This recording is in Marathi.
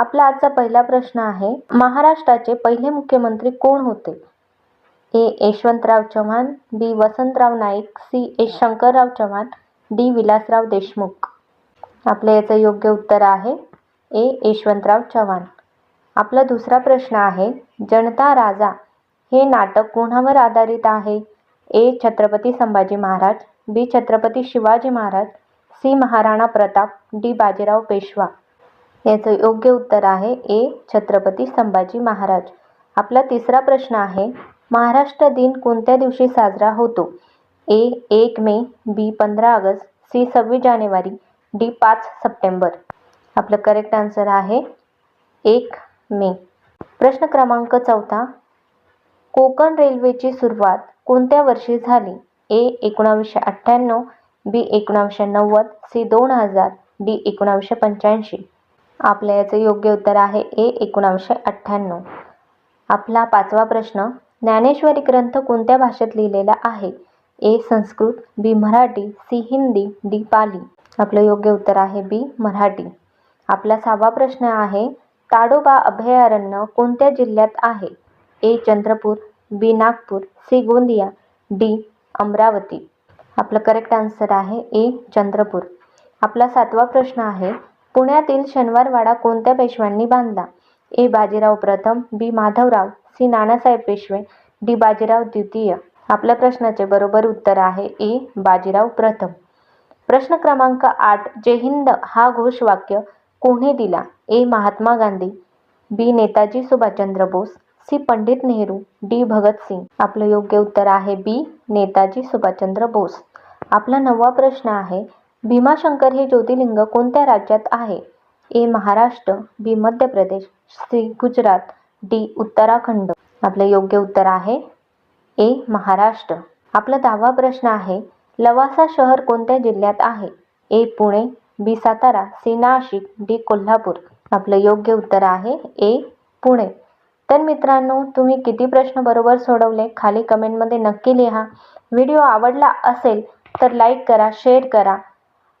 आपला आजचा पहिला प्रश्न आहे महाराष्ट्राचे पहिले मुख्यमंत्री कोण होते? A. Yashwantrao Chavan B. Vasantrao Naik C. S. Shankarrao Chavan D. Vilasrao Deshmukh. आपलं याचं योग्य उत्तर आहे ए. यशवंतराव चव्हाण. आपला दुसरा प्रश्न आहे जनता राजा हे नाटक कोणावर आधारित आहे? A. Chhatrapati Sambhaji Maharaj B. Chhatrapati Shivaji Maharaj C. Maharana Pratap D. Bajirao Peshwa. याचं योग्य उत्तर आहे ए छत्रपती संभाजी महाराज. आपला तिसरा प्रश्न आहे महाराष्ट्र दिन कोणत्या दिवशी साजरा होतो? ए एक मे बी पंधरा ऑगस्ट सी सव्वीस जानेवारी डी पाच सप्टेंबर. आपलं करेक्ट आन्सर आहे एक मे. प्रश्न क्रमांक चौथा. कोकण रेल्वेची सुरुवात कोणत्या वर्षी झाली? ए एकोणावीसशे अठ्ठ्याण्णव बी एकोणावीसशे नव्वद सी दोन हजार डी एकोणावीसशे पंच्याऐंशी. आपल्या याचं योग्य उत्तर आहे ए एकोणावीसशे अठ्ठ्याण्णव. आपला पाचवा प्रश्न ज्ञानेश्वरी ग्रंथ कोणत्या भाषेत लिहिलेला आहे? A Sanskrit B Marathi C Hindi D Pali. आपलं योग्य उत्तर आहे बी मराठी. आपला सहावा प्रश्न आहे ताडोबा अभयारण्य कोणत्या जिल्ह्यात आहे? A Chandrapur B Nagpur C Gondia D Amravati. आपलं करेक्ट आन्सर आहे ए चंद्रपूर. आपला सातवा प्रश्न आहे पुण्यातील शनिवारवाडा कोणत्या पेशव्यांनी बांधला? ए. बाजीराव प्रथम B. Madhavrao C. Nanasaheb Peshwe D. Bajirao द्वितीय. आपल्या प्रश्नाचे बरोबर उत्तर आहे ए. बाजीराव प्रथम. प्रश्न क्रमांक आठ जय हिंद हा घोषवाक्य कोणी दिला? A. Mahatma Gandhi B. Netaji Subhashchandra Bose C. Pandit Nehru D. Bhagat Singh आपलं योग्य उत्तर आहे बी. नेताजी सुभाषचंद्र बोस. आपला नववा प्रश्न आहे भीमाशंकर हे ज्योतिर्लिंग कोणत्या राज्यात आहे? A. Maharashtra B. Madhya Pradesh C. Gujarat D. Uttarakhand. आपलं योग्य उत्तर आहे ए. महाराष्ट्र. आपला दहावा प्रश्न आहे लवासा शहर कोणत्या जिल्ह्यात आहे? A. Pune B. Satara C. Nashik D. Kolhapur. आपलं योग्य उत्तर आहे ए. पुणे. तर मित्रांनो तुम्ही किती प्रश्न बरोबर सोडवले? खाली कमेंटमध्ये नक्की लिहा. व्हिडिओ आवडला असेल तर लाईक करा शेअर करा.